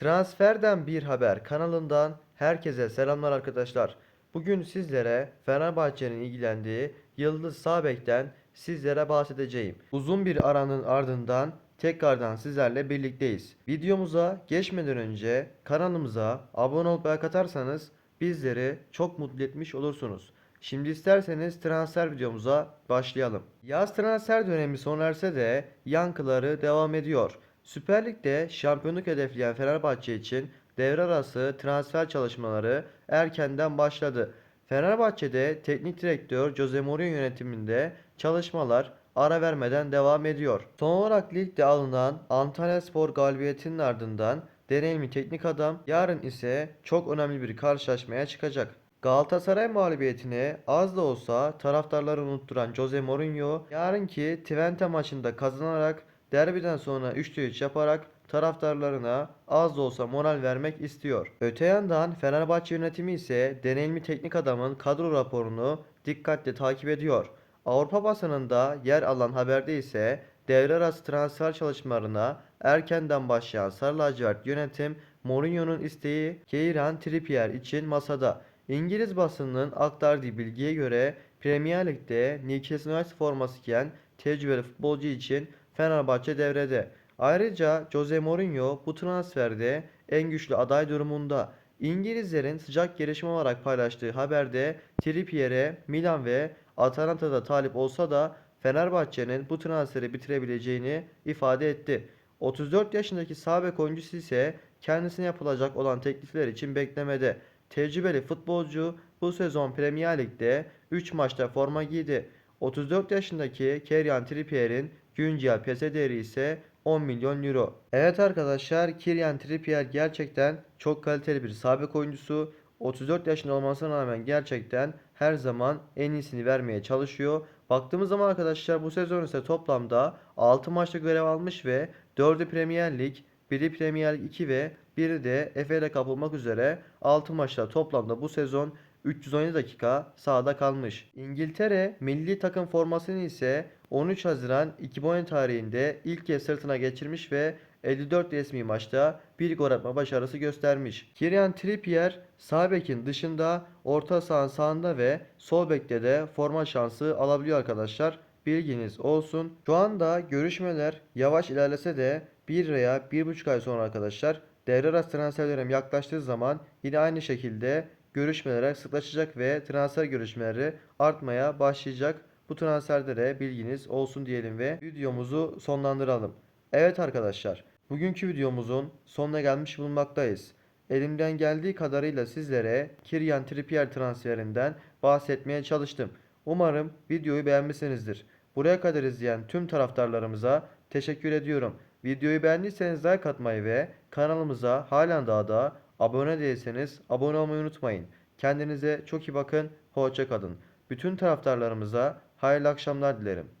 Transferden bir haber kanalından herkese selamlar arkadaşlar. Bugün sizlere Fenerbahçe'nin ilgilendiği Yıldız Sabek'ten sizlere bahsedeceğim. Uzun bir aranın ardından tekrardan sizlerle birlikteyiz. Videomuza geçmeden önce kanalımıza abone olup like atarsanız bizleri çok mutlu etmiş olursunuz. Şimdi isterseniz transfer videomuza başlayalım. Yaz transfer dönemi sona erse de yankıları devam ediyor. Süper Lig'de şampiyonluk hedefleyen Fenerbahçe için devre arası transfer çalışmaları erkenden başladı. Fenerbahçe'de teknik direktör Jose Mourinho yönetiminde çalışmalar ara vermeden devam ediyor. Son olarak ligde alınan Antalyaspor galibiyetinin ardından deneyimli teknik adam yarın ise çok önemli bir karşılaşmaya çıkacak. Galatasaray mağlubiyetini az da olsa taraftarları unutturan Jose Mourinho yarınki Twente maçında kazanarak derbiden sonra 3'te 3 yaparak taraftarlarına az da olsa moral vermek istiyor. Öte yandan Fenerbahçe yönetimi ise deneyimli teknik adamın kadro raporunu dikkatle takip ediyor. Avrupa basınında yer alan haberde ise devre arası transfer çalışmalarına erkenden başlayan Sarı lacivert yönetim Mourinho'nun isteği Kieran Trippier için masada. İngiliz basınının aktardığı bilgiye göre Premier Lig'de Newcastle United forması giyen tecrübeli futbolcu için Fenerbahçe devrede. Ayrıca Jose Mourinho bu transferde en güçlü aday durumunda. İngilizlerin sıcak gelişme olarak paylaştığı haberde Trippier'e Milan ve Atalanta'da talip olsa da Fenerbahçe'nin bu transferi bitirebileceğini ifade etti. 34 yaşındaki sağ bek oyuncusu ise kendisine yapılacak olan teklifler için beklemede. Tecrübeli futbolcu bu sezon Premier Lig'de 3 maçta forma giydi. 34 yaşındaki Kieran Trippier'in güncel piyasa değeri ise 10 milyon euro. Evet arkadaşlar Kieran Trippier gerçekten çok kaliteli bir sabek oyuncusu. 34 yaşında olmasına rağmen gerçekten her zaman en iyisini vermeye çalışıyor. Baktığımız zaman arkadaşlar bu sezon ise toplamda 6 maçta görev almış ve 4'ü Premier Lig, biri Premier Lig 2 ve biri de FA Cup olmak üzere 6 maçta toplamda bu sezon 317 dakika sahada kalmış. İngiltere milli takım formasını ise 13 Haziran 2010 tarihinde ilk kez sırtına geçirmiş ve 54 resmi maçta bir gol atma başarısı göstermiş. Kieran Trippier sağ bekin dışında orta sahanın sağında ve sol bekte de forma şansı alabiliyor arkadaşlar. Bilginiz olsun. Şu anda görüşmeler yavaş ilerlese de 1 veya 1,5 ay sonra arkadaşlar devre arası transfer dönemi yaklaştığı zaman yine aynı şekilde görüşmelere sıklaşacak ve transfer görüşmeleri artmaya başlayacak. Bu transferde de bilginiz olsun diyelim ve videomuzu sonlandıralım. Evet arkadaşlar, bugünkü videomuzun sonuna gelmiş bulunmaktayız. Elimden geldiği kadarıyla sizlere Kieran Trippier transferinden bahsetmeye çalıştım. Umarım videoyu beğenmişsinizdir. Buraya kadar izleyen tüm taraftarlarımıza teşekkür ediyorum. Videoyu beğendiyseniz like atmayı ve kanalımıza halen daha da abone değilseniz abone olmayı unutmayın. Kendinize çok iyi bakın, hoşça kalın. Bütün taraftarlarımıza hayırlı akşamlar dilerim.